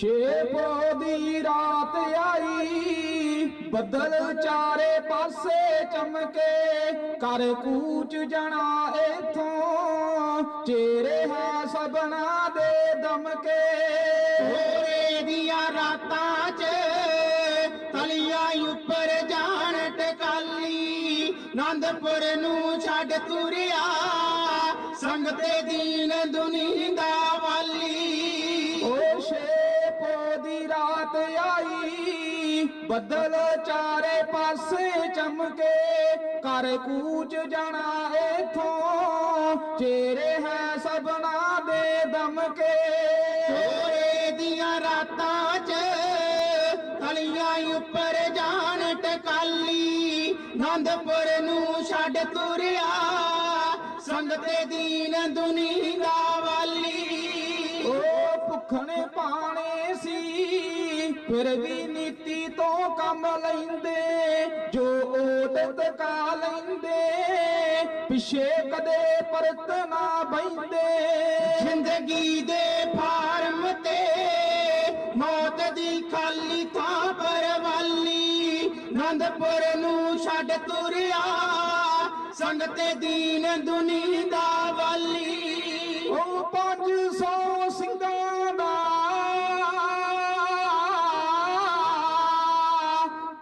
ਛੇ ਦੀ ਰਾਤ ਆਈ, ਬੱਦਲ ਚਾਰੇ ਪਾਸੇ ਚਮਕੇ ਕਰ ਕੂਚ ਜਣਾ ਇਥੋਂ, ਚਿਹਰੇ ਹੈ ਸਬਨਾ ਦੇ ਦਮਕੇ। ਹੋਰੇ ਦੀਆਂ ਰਾਤਾਂ 'ਚ ਤਲੀਆਂ ਉੱਪਰ ਜਾਣ ਟਕਾਲੀ ਆਨੰਦਪੁਰ ਨੂੰ ਛੱਡ ਤੁਰਿਆ ਸੰਗ ਦੀਨ ਦੁਨੀ ਦਾ ਬੱਦਲ ਚਾਰੇ ਪਾਸੇ ਚਮਕੇ ਕਰ ਕੂਚ ਜਣਾ ਇਥੋਂ ਚਿਹਰੇ ਹੈ ਸਬਨਾ ਦੇ ਦਮਕੇ। ਹੋਰੇ ਦੀਆਂ ਰਾਤਾਂ 'ਚ ਤਲੀਆਂ ਉੱਪਰ ਜਾਣ ਟਕਾਲੀ ਆਨੰਦਪੁਰ ਨੂੰ ਛੱਡ ਤੁਰਿਆ ਸੰਗ ਤੇ ਦੀਨ ਦੁਨੀ ਦਾ ਵਾਲੀ। ਓ ਭੁੱਖਣੇ ਪਾਣੇ ਸੀ ਫਿਰ ਵੀ ਨੀਤੀ ਤੋਂ ਕੰਮ ਲੈਂਦੇ, ਜੋ ਓਟ ਤਕਾ ਲੈਂਦੇ, ਪਿਛੇ ਕਦੇ ਪਰਤ ਨਾ ਬੈਂਦੇ ਜ਼ਿੰਦਗੀ ਦੇ ਫਾਰਮ ਤੇ ਮੌਤ ਦੀ ਖਾਲੀ ਥਾਂ ਪਰਵਾਲੀ ਨੰਦਪੁਰ ਨੂੰ ਛੱਡ ਤੁਰਿਆ ਸੰਗ ਦੀਨ ਦੁਨੀ ਦਾ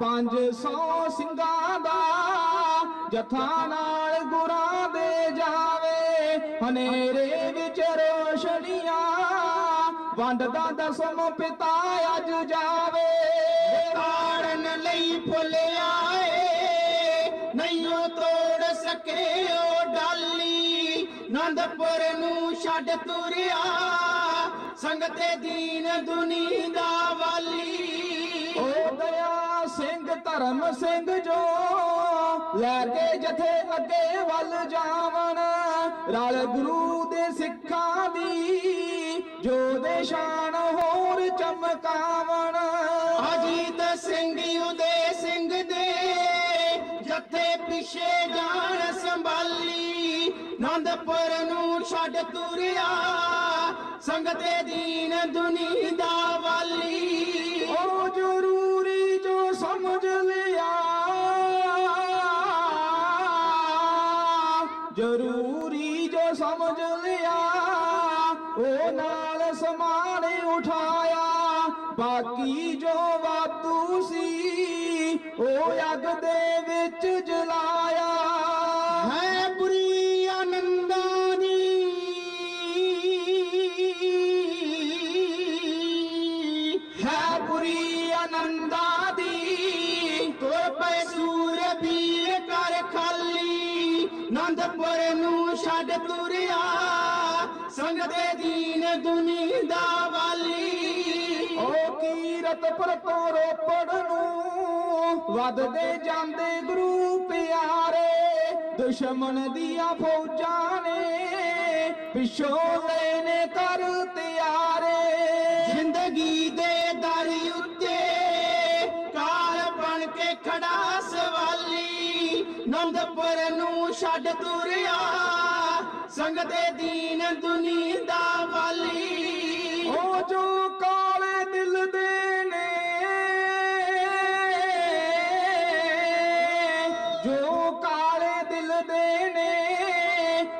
500 ਸਿੰਘਾਂ ਦਾ ਜਥਾ ਨਾਲ ਗੁਰਾਂ ਦੇ ਜਾਵੇ। ਹਨੇਰੇ ਵਿੱਚ ਰੋਸ਼ਨੀਆਂ ਵੰਡਦਾ ਦਸਮ ਪਿਤਾ ਅੱਜ ਜਾਵੇ। ਤਾਰਨ ਲਈ ਫੁੱਲ ਆਏ ਨਹੀਂਓ ਤੋੜ ਸਕੇ ਉਹ ਡਾਲੀ। ਆਨੰਦਪੁਰ ਨੂੰ ਛੱਡ ਤੁਰਿਆ ਸੰਗ ਦੀਨ ਦੁਨੀ ਦਾ ਵਾਲੀ। ਓ ਦਇਆ ਸਿੰਘ ਧਰਮ ਸਿੰਘ ਜੋ ਲੈ ਕੇ ਜਥੇ ਅੱਗੇ ਵੱਲ ਜਾਵਣ, ਰਲ ਗੁਰੂ ਦੇ ਸਿੱਖਾਂ ਦੀ ਜੋ ਦੇ ਸ਼ਾਨ ਹੋਰ ਚਮਕਾਵਣ। ਅਜੀਤ ਸਿੰਘ ਉਦੇ ਸਿੰਘ ਦੇ ਜਥੇ ਪਿਛੇ ਜਾਣ ਸੰਭਾਲੀ, ਨੰਦਪੁਰ ਨੂੰ ਛੱਡ ਤੁਰਿਆ ਸੰਗ ਦੀਨ ਦੁਨੀ ਦਾ ਵਾਲੀ। ਓ ਸਮਝ ਲਿਆ। ਜ਼ਰੂਰੀ ਜੋ ਸਮਝ ਲਿਆ, ਉਹ ਨਾਲ ਸਮਾਨ ਉਠਾਇਆ। ਬਾਕੀ ਜੋ ਵਾਧੂ ਸੀ, ਉਹ ਅੱਗ ਦੇ ਵਿੱਚ ਜਲਾ ਖਾਲੀ ਨੂੰ ਛੱਡ ਤੁਰਿਆ ਸੰਗ ਦੀਨ ਦੁਨੀ ਦਾ ਵਾਲੀ। ਓ ਕੀਰਤਪੁਰ ਤੋਂ ਰੋਪੜ ਨੂੰ ਵੱਧਦੇ ਜਾਂਦੇ ਗੁਰੂ ਪਿਆਰੇ, ਦੁਸ਼ਮਣ ਦੀਆਂ ਫੌਜਾਂ ਨੇ ਪਿਛੋਂ ਲੈਨੇ ਕਰ ਤਿਆਰੇ। ਜ਼ਿੰਦਗੀ ਦੇ ਦਰ ਉੱਤੇ ਕਾਲ ਬਣ ਕੇ ਖੜਾ ਸਵਾਲੀ ਨੂੰ ਛੱਡ ਤੁਰਿਆ ਸੰਗ ਦੀਨ ਦੁਨੀ ਦਾ ਵਾਲੀ। ਉਹ ਜੋ ਕਾਲੇ ਦਿਲ ਦੇ ਨੇ, ਜੋ ਕਾਲੇ ਦਿਲ ਦੇ ਨੇ,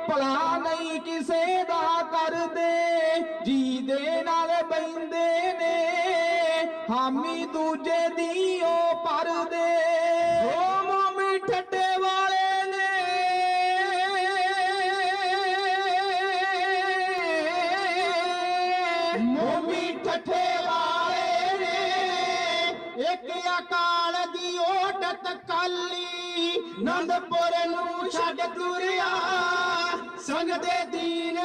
ਭਲਾ ਨਹੀਂ ਕਿਸੇ ਦਾ ਕਰਦੇ ਜੀ ਦੇ ਨਾਲ ਬੈਂਦੇ ਨੇ, ਹਾਮੀ ਦੂਜੇ ਦੀ ਉਹ ਪਰਦੇ ਤਕਾਲੀ ਆਨੰਦਪੁਰ ਨੂੰ ਛੱਡ ਤੁਰਿਆ ਸੰਗ ਦੇ ਦੀਨ